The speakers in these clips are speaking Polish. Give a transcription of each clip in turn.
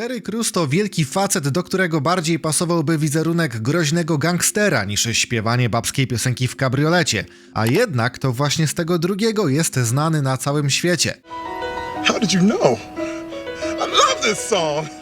Terry Crews to wielki facet, do którego bardziej pasowałby wizerunek groźnego gangstera niż śpiewanie babskiej piosenki w kabriolecie. A jednak to właśnie z tego drugiego jest znany na całym świecie. How did you know? I love this song.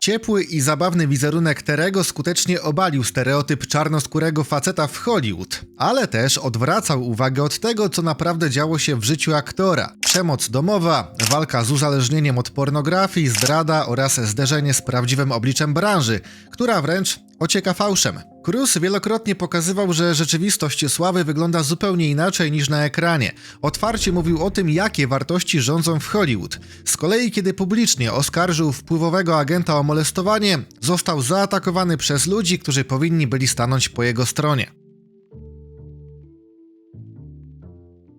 Ciepły i zabawny wizerunek Terego skutecznie obalił stereotyp czarnoskórego faceta w Hollywood, ale też odwracał uwagę od tego, co naprawdę działo się w życiu aktora. Przemoc domowa, walka z uzależnieniem od pornografii, zdrada oraz zderzenie z prawdziwym obliczem branży, która wręcz ocieka fałszem. Cruz wielokrotnie pokazywał, że rzeczywistość sławy wygląda zupełnie inaczej niż na ekranie. Otwarcie mówił o tym, jakie wartości rządzą w Hollywood. Z kolei, kiedy publicznie oskarżył wpływowego agenta o molestowanie, został zaatakowany przez ludzi, którzy powinni byli stanąć po jego stronie.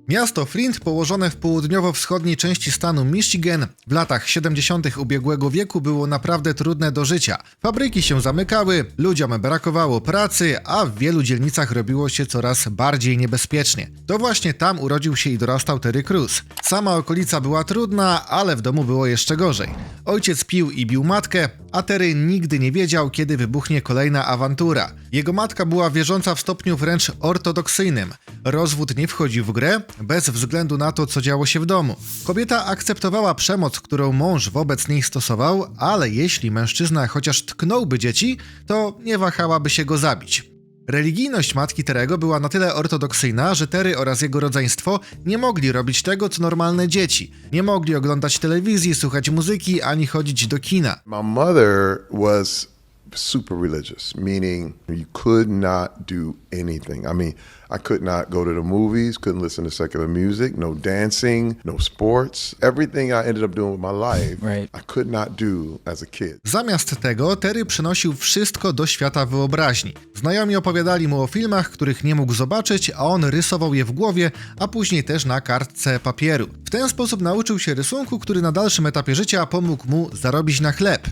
Miasto Flint, położone w południowo-wschodniej części stanu Michigan, w latach 70. ubiegłego wieku było naprawdę trudne do życia. Fabryki się zamykały, ludziom brakowało pracy, a w wielu dzielnicach robiło się coraz bardziej niebezpiecznie. To właśnie tam urodził się i dorastał Terry Crews. Sama okolica była trudna, ale w domu było jeszcze gorzej. Ojciec pił i bił matkę, a Terry nigdy nie wiedział, kiedy wybuchnie kolejna awantura. Jego matka była wierząca w stopniu wręcz ortodoksyjnym. Rozwód nie wchodził w grę, bez względu na to, co działo się w domu. Kobieta akceptowała przemoc, którą mąż wobec niej stosował, ale jeśli mężczyzna chociaż tknąłby dzieci, to nie wahałaby się go zabić. Religijność matki Terego była na tyle ortodoksyjna, że Tery oraz jego rodzeństwo nie mogli robić tego, co normalne dzieci. Nie mogli oglądać telewizji, słuchać muzyki, ani chodzić do kina. My mother was super religious, meaning you could not do anything. I mean, I could not go to the movies, couldn't listen to secular music, no dancing, no sports. Everything I ended up doing with my life, Right. I could not do as a kid. Zamiast tego Terry przynosił wszystko do świata wyobraźni. Znajomi opowiadali mu o filmach, których nie mógł zobaczyć, a on rysował je w głowie, a później też na kartce papieru. W ten sposób nauczył się rysunku, który na dalszym etapie życia pomógł mu zarobić na chleb.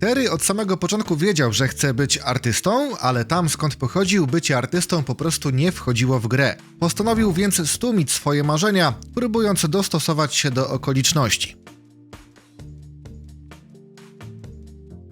Terry od samego początku wiedział, że chce być artystą, ale tam skąd pochodził, bycie artystą po prostu nie wchodziło w grę. Postanowił więc stłumić swoje marzenia, próbując dostosować się do okoliczności.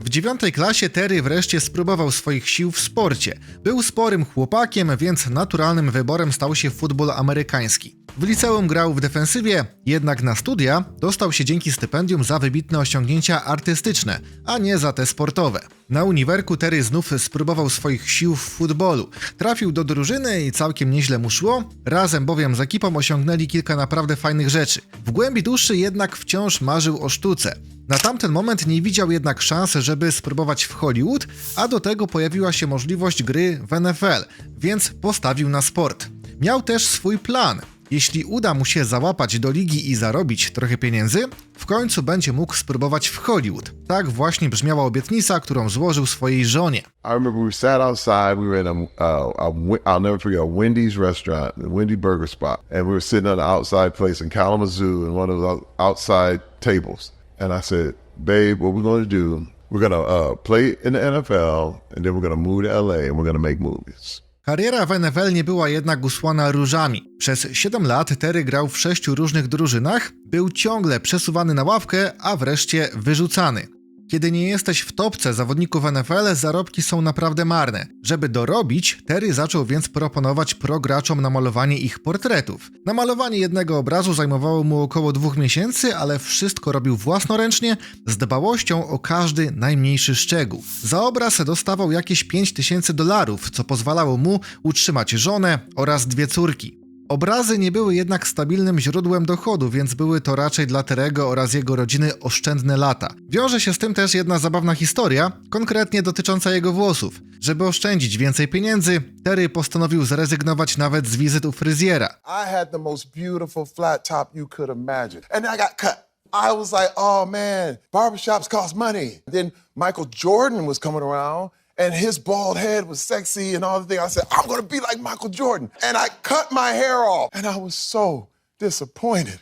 W dziewiątej klasie Terry wreszcie spróbował swoich sił w sporcie. Był sporym chłopakiem, więc naturalnym wyborem stał się futbol amerykański. W liceum grał w defensywie, jednak na studia dostał się dzięki stypendium za wybitne osiągnięcia artystyczne, a nie za te sportowe. Na uniwerku Terry znów spróbował swoich sił w futbolu. Trafił do drużyny i całkiem nieźle mu szło, razem bowiem z ekipą osiągnęli kilka naprawdę fajnych rzeczy. W głębi duszy jednak wciąż marzył o sztuce. Na tamten moment nie widział jednak szansy, żeby spróbować w Hollywood, a do tego pojawiła się możliwość gry w NFL, więc postawił na sport. Miał też swój plan. Jeśli uda mu się załapać do ligi i zarobić trochę pieniędzy, w końcu będzie mógł spróbować w Hollywood. Tak właśnie brzmiała obietnica, którą złożył swojej żonie. I remember we sat outside. We were in a, uh, a I'll never forget a Wendy's restaurant, the Wendy Burger Spot, and we were sitting on the outside place in Kalamazoo in one of those outside tables. And I said, "Babe, what we're going to do? We're going to uh, play in the NFL, and then we're going to move to LA, and we're going to make movies." Kariera w NFL nie była jednak usłana różami. Przez 7 lat Terry grał w sześciu różnych drużynach, był ciągle przesuwany na ławkę, a wreszcie wyrzucany. Kiedy nie jesteś w topce zawodników NFL, zarobki są naprawdę marne. Żeby dorobić, Terry zaczął więc proponować prograczom namalowanie ich portretów. Namalowanie jednego obrazu zajmowało mu około dwóch miesięcy, ale wszystko robił własnoręcznie, z dbałością o każdy najmniejszy szczegół. Za obraz dostawał jakieś 5000 dolarów, co pozwalało mu utrzymać żonę oraz dwie córki. Obrazy nie były jednak stabilnym źródłem dochodu, więc były to raczej dla Terego oraz jego rodziny oszczędne lata. Wiąże się z tym też jedna zabawna historia, konkretnie dotycząca jego włosów. Żeby oszczędzić więcej pieniędzy, Terry postanowił zrezygnować nawet z wizyt u fryzjera. I had the most beautiful flat top you could imagine. And I got cut. I was like, oh man, barbershops cost money. Then Michael Jordan was coming around and his bald head was sexy and all the things. I said, I'm gonna be like Michael Jordan. And I cut my hair off. And I was so disappointed.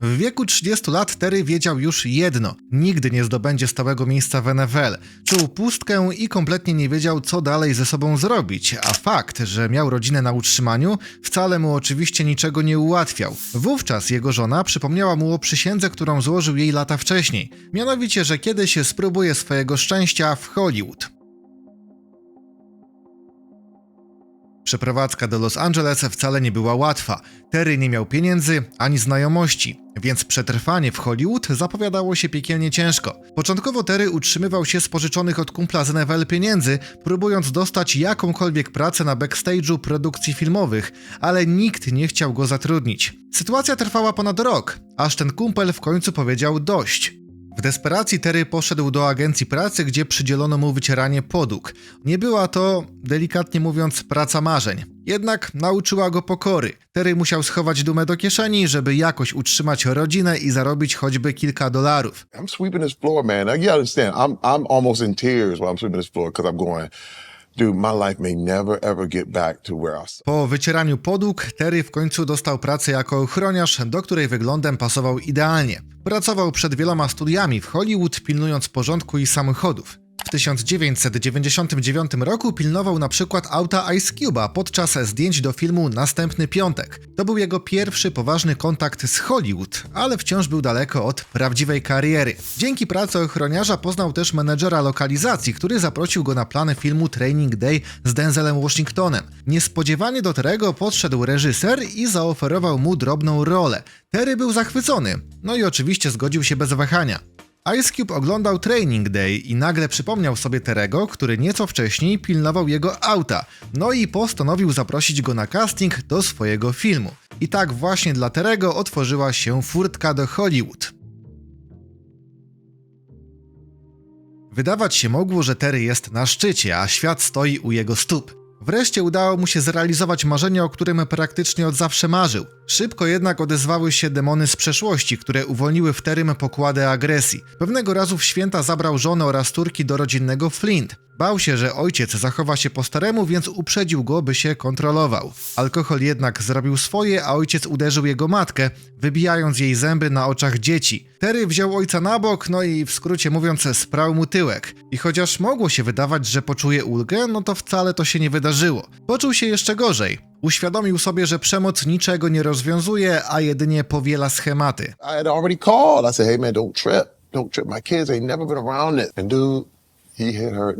W wieku 30 lat Terry wiedział już jedno: nigdy nie zdobędzie stałego miejsca w NFL. Czuł pustkę i kompletnie nie wiedział, co dalej ze sobą zrobić, a fakt, że miał rodzinę na utrzymaniu, wcale mu oczywiście niczego nie ułatwiał. Wówczas jego żona przypomniała mu o przysiędze, którą złożył jej lata wcześniej, mianowicie, że kiedyś spróbuje swojego szczęścia w Hollywood. Przeprowadzka do Los Angeles wcale nie była łatwa. Terry nie miał pieniędzy ani znajomości, więc przetrwanie w Hollywood zapowiadało się piekielnie ciężko. Początkowo Terry utrzymywał się z pożyczonych od kumpla z NFL pieniędzy, próbując dostać jakąkolwiek pracę na backstage'u produkcji filmowych, ale nikt nie chciał go zatrudnić. Sytuacja trwała ponad rok, aż ten kumpel w końcu powiedział dość. W desperacji Terry poszedł do agencji pracy, gdzie przydzielono mu wycieranie podłóg. Nie była to, delikatnie mówiąc, praca marzeń. Jednak nauczyła go pokory. Terry musiał schować dumę do kieszeni, żeby jakoś utrzymać rodzinę i zarobić choćby kilka dolarów. I'm sweeping this floor, man. You understand, I'm I'm almost in tears while I'm sweeping this floor because I'm going, Po wycieraniu podłóg, Terry w końcu dostał pracę jako ochroniarz, do której wyglądem pasował idealnie. Pracował przed wieloma studiami w Hollywood, pilnując porządku i samochodów. W 1999 roku pilnował na przykład auta Ice Cube'a podczas zdjęć do filmu Następny Piątek. To był jego pierwszy poważny kontakt z Hollywood, ale wciąż był daleko od prawdziwej kariery. Dzięki pracy ochroniarza poznał też menedżera lokalizacji, który zaprosił go na plany filmu Training Day z Denzelem Washingtonem. Niespodziewanie do Terego podszedł reżyser i zaoferował mu drobną rolę. Terry był zachwycony, no i oczywiście zgodził się bez wahania. Ice Cube oglądał Training Day i nagle przypomniał sobie Terego, który nieco wcześniej pilnował jego auta, no i postanowił zaprosić go na casting do swojego filmu. I tak właśnie dla Terego otworzyła się furtka do Hollywood. Wydawać się mogło, że Terry jest na szczycie, a świat stoi u jego stóp. Wreszcie udało mu się zrealizować marzenie, o którym praktycznie od zawsze marzył. Szybko jednak odezwały się demony z przeszłości, które uwolniły w Terym pokłady agresji. Pewnego razu w święta zabrał żonę oraz turki do rodzinnego Flint. Bał się, że ojciec zachowa się po staremu, więc uprzedził go, by się kontrolował. Alkohol jednak zrobił swoje, a ojciec uderzył jego matkę, wybijając jej zęby na oczach dzieci. Terry wziął ojca na bok, no i w skrócie mówiąc, sprał mu tyłek. I chociaż mogło się wydawać, że poczuje ulgę, no to wcale to się nie wydarzyło. Poczuł się jeszcze gorzej. Uświadomił sobie, że przemoc niczego nie rozwiązuje, a jedynie powiela schematy. I. I hey, man, don't trip. Don't trip. Hit her,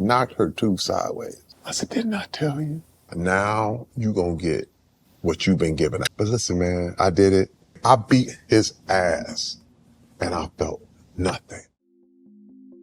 sideways. I said, tell you? Now gonna get what you've been given. Listen, man, I did it. I beat his ass and I felt nothing.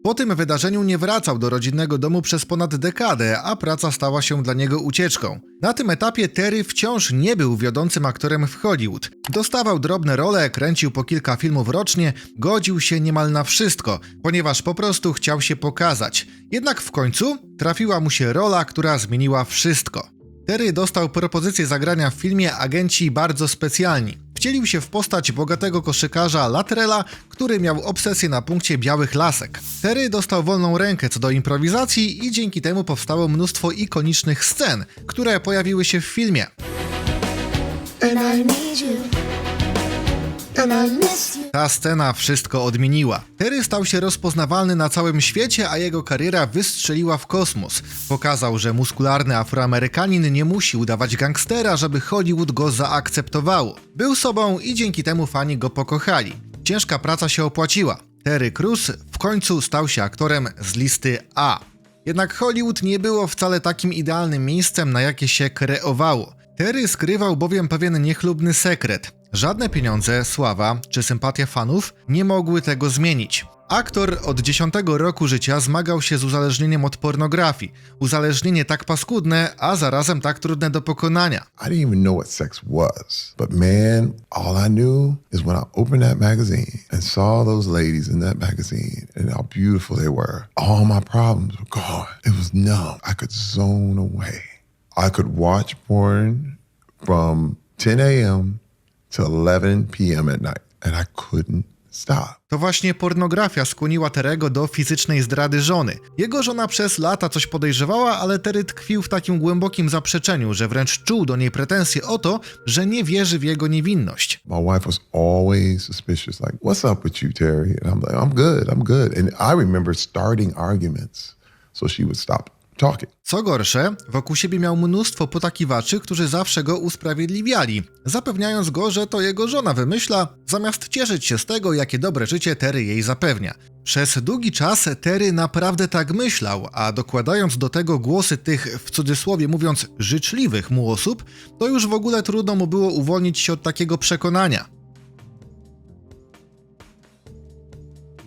Po tym wydarzeniu nie wracał do rodzinnego domu przez ponad dekadę, a praca stała się dla niego ucieczką. Na tym etapie Terry wciąż nie był wiodącym aktorem w Hollywood. Dostawał drobne role, kręcił po kilka filmów rocznie, godził się niemal na wszystko, ponieważ po prostu chciał się pokazać. Jednak w końcu trafiła mu się rola, która zmieniła wszystko. Terry dostał propozycję zagrania w filmie Agenci Bardzo Specjalni. Wcielił się w postać bogatego koszykarza Latrela, który miał obsesję na punkcie białych lasek. Terry dostał wolną rękę co do improwizacji i dzięki temu powstało mnóstwo ikonicznych scen, które pojawiły się w filmie. Ta scena wszystko odmieniła. Terry stał się rozpoznawalny na całym świecie, a jego kariera wystrzeliła w kosmos. Pokazał, że muskularny Afroamerykanin nie musi udawać gangstera, żeby Hollywood go zaakceptowało. Był sobą i dzięki temu fani go pokochali. Ciężka praca się opłaciła. Terry Crews w końcu stał się aktorem z listy A. Jednak Hollywood nie było wcale takim idealnym miejscem, na jakie się kreowało. Terry skrywał bowiem pewien niechlubny sekret. Żadne pieniądze, sława czy sympatia fanów nie mogły tego zmienić. Aktor od 10 roku życia zmagał się z uzależnieniem od pornografii. Uzależnienie tak paskudne, a zarazem tak trudne do pokonania. I didn't even know what sex was. But man, all I knew is when I opened that magazine and saw those ladies in that magazine and how beautiful they were, all my problems were gone. It was numb. I could zone away. I could watch porn from 10 a.m. to 11 p.m. at night, and I couldn't Stop. To właśnie pornografia skłoniła Terego do fizycznej zdrady żony. Jego żona przez lata coś podejrzewała, ale Terry tkwił w takim głębokim zaprzeczeniu, że wręcz czuł do niej pretensje o to, że nie wierzy w jego niewinność. My wife was always suspicious, like, what's up with you, Terry? And I'm like, I'm good, I'm good. And I remember starting arguments so she would stop talking. Co gorsze, wokół siebie miał mnóstwo potakiwaczy, którzy zawsze go usprawiedliwiali, zapewniając go, że to jego żona wymyśla, zamiast cieszyć się z tego, jakie dobre życie Terry jej zapewnia. Przez długi czas Terry naprawdę tak myślał, a dokładając do tego głosy tych, w cudzysłowie mówiąc, życzliwych mu osób, to już w ogóle trudno mu było uwolnić się od takiego przekonania.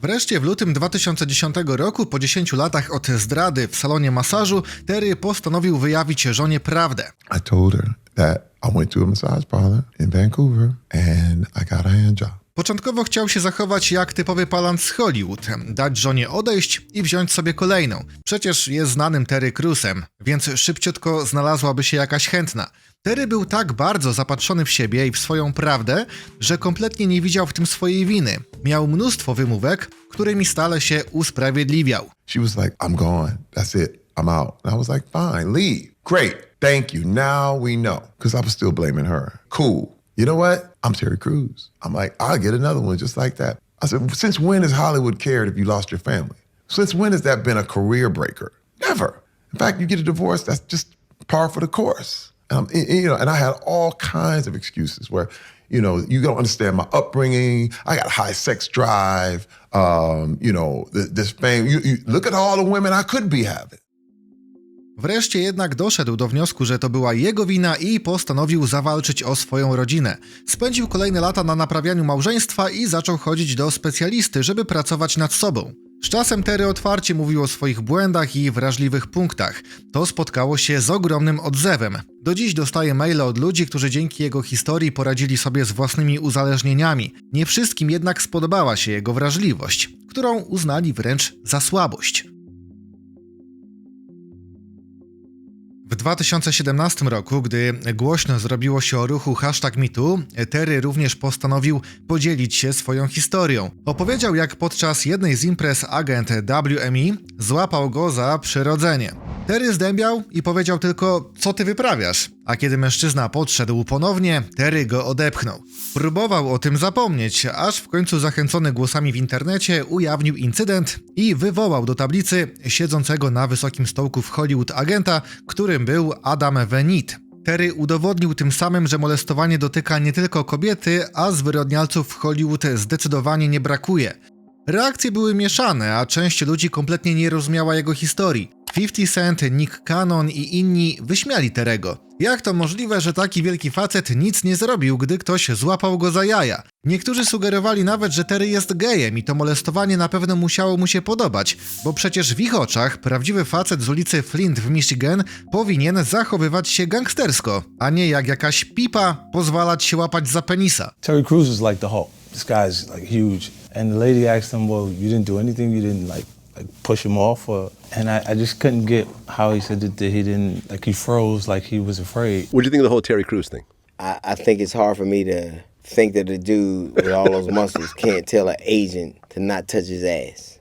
Wreszcie w lutym 2010 roku, po 10 latach od zdrady w salonie masażu, Terry postanowił wyjawić żonie prawdę. I told her that I went to a massage parlor in Vancouver and I got a hand job. Początkowo chciał się zachować jak typowy palant z Hollywood, dać żonie odejść i wziąć sobie kolejną. Przecież jest znanym Terry Cruzem, więc szybciutko znalazłaby się jakaś chętna. Terry był tak bardzo zapatrzony w siebie i w swoją prawdę, że kompletnie nie widział w tym swojej winy. Miał mnóstwo wymówek, którymi stale się usprawiedliwiał. She was like, I'm gone. That's it. I'm out. And I was like, fine, leave. Great. Thank you. Now we know. Because I was still blaming her. Cool. You know what? I'm Terry Crews. I'm like, I'll get another one just like that. I said, since when has Hollywood cared if you lost your family? Since when has that been a career breaker? Never. In fact, you get a divorce, that's just par for the course. And- you know, and I had all kinds of excuses where, you know, you don't understand my upbringing. I got a high sex drive. Um, you know, th- this fame. You, you look at all the women I could be having. Wreszcie jednak doszedł do wniosku, że to była jego wina i postanowił zawalczyć o swoją rodzinę. Spędził kolejne lata na naprawianiu małżeństwa i zaczął chodzić do specjalisty, żeby pracować nad sobą. Z czasem Terry otwarcie mówił o swoich błędach i wrażliwych punktach. To spotkało się z ogromnym odzewem. Do dziś dostaje maile od ludzi, którzy dzięki jego historii poradzili sobie z własnymi uzależnieniami. Nie wszystkim jednak spodobała się jego wrażliwość, którą uznali wręcz za słabość. W 2017 roku, gdy głośno zrobiło się o ruchu hashtag MeToo, Terry również postanowił podzielić się swoją historią. Opowiedział, jak podczas jednej z imprez agent WME złapał go za przyrodzenie. Terry zdębiał i powiedział tylko, co ty wyprawiasz? A kiedy mężczyzna podszedł ponownie, Terry go odepchnął. Próbował o tym zapomnieć, aż w końcu zachęcony głosami w internecie ujawnił incydent i wywołał do tablicy siedzącego na wysokim stołku w Hollywood agenta, którym był Adam Venit. Terry udowodnił tym samym, że molestowanie dotyka nie tylko kobiety, a zwyrodnialców w Hollywood zdecydowanie nie brakuje. Reakcje były mieszane, a część ludzi kompletnie nie rozumiała jego historii. 50 Cent, Nick Cannon i inni wyśmiali Terego. Jak to możliwe, że taki wielki facet nic nie zrobił, gdy ktoś złapał go za jaja? Niektórzy sugerowali nawet, że Terry jest gejem i to molestowanie na pewno musiało mu się podobać, bo przecież w ich oczach prawdziwy facet z ulicy Flint w Michigan powinien zachowywać się gangstersko, a nie jak jakaś pipa pozwalać się łapać za penisa. Terry Crews is like the Hulk. This guy's like huge. And the lady asked him, "Well, you didn't do anything. You didn't like push him off, or?" And I, I just couldn't get how he said that, that he didn't like he froze, like he was afraid. What do you think of the whole Terry Crews thing? I, I think it's hard for me to think that a dude with all those muscles can't tell an agent to not touch his ass.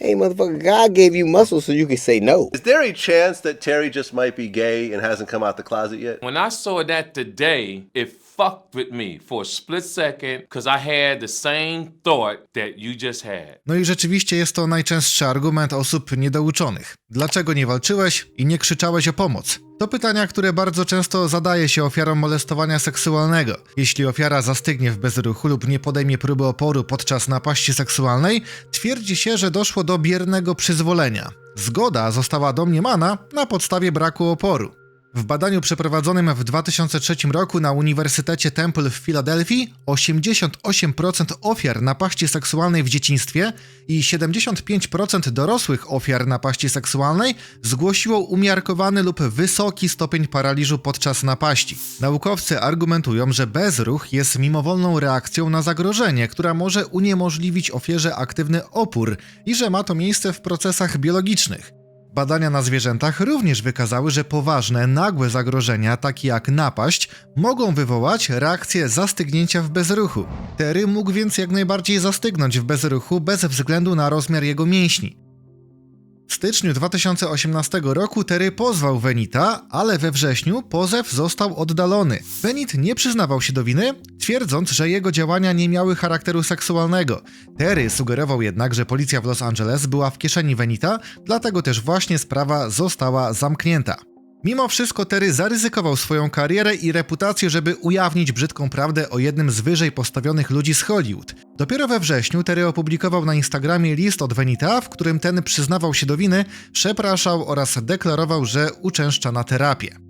Hey, motherfucker, God gave you muscles so you can say no. Is there a chance that Terry just might be gay and hasn't come out the closet yet? When I saw that today, it fucked with me for a split second because I had the same thought that you just had. No i rzeczywiście jest to najczęstszy argument osób niedouczonych. Dlaczego nie walczyłeś i nie krzyczałeś o pomoc? To pytania, które bardzo często zadaje się ofiarom molestowania seksualnego. Jeśli ofiara zastygnie w bezruchu lub nie podejmie próby oporu podczas napaści seksualnej, twierdzi się, że doszło do biernego przyzwolenia. Zgoda została domniemana na podstawie braku oporu. W badaniu przeprowadzonym w 2003 roku na Uniwersytecie Temple w Filadelfii 88% ofiar napaści seksualnej w dzieciństwie i 75% dorosłych ofiar napaści seksualnej zgłosiło umiarkowany lub wysoki stopień paraliżu podczas napaści. Naukowcy argumentują, że bezruch jest mimowolną reakcją na zagrożenie, która może uniemożliwić ofierze aktywny opór i że ma to miejsce w procesach biologicznych. Badania na zwierzętach również wykazały, że poważne, nagłe zagrożenia, takie jak napaść, mogą wywołać reakcję zastygnięcia w bezruchu. Terry mógł więc jak najbardziej zastygnąć w bezruchu bez względu na rozmiar jego mięśni. W styczniu 2018 roku Terry pozwał Venita, ale we wrześniu pozew został oddalony. Venit nie przyznawał się do winy, twierdząc, że jego działania nie miały charakteru seksualnego. Terry sugerował jednak, że policja w Los Angeles była w kieszeni Venita, dlatego też właśnie sprawa została zamknięta. Mimo wszystko Terry zaryzykował swoją karierę i reputację, żeby ujawnić brzydką prawdę o jednym z wyżej postawionych ludzi z Hollywood. Dopiero we wrześniu Terry opublikował na Instagramie list od Venita, w którym ten przyznawał się do winy, przepraszał oraz deklarował, że uczęszcza na terapię.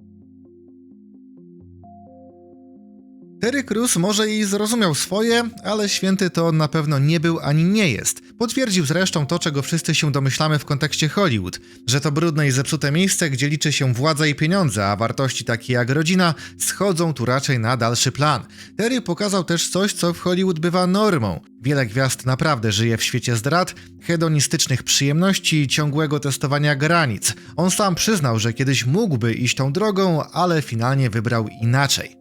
Terry Crews może i zrozumiał swoje, ale święty to on na pewno nie był ani nie jest. Potwierdził zresztą to, czego wszyscy się domyślamy w kontekście Hollywood, że to brudne i zepsute miejsce, gdzie liczy się władza i pieniądze, a wartości takie jak rodzina schodzą tu raczej na dalszy plan. Terry pokazał też coś, co w Hollywood bywa normą. Wiele gwiazd naprawdę żyje w świecie zdrad, hedonistycznych przyjemności i ciągłego testowania granic. On sam przyznał, że kiedyś mógłby iść tą drogą, ale finalnie wybrał inaczej.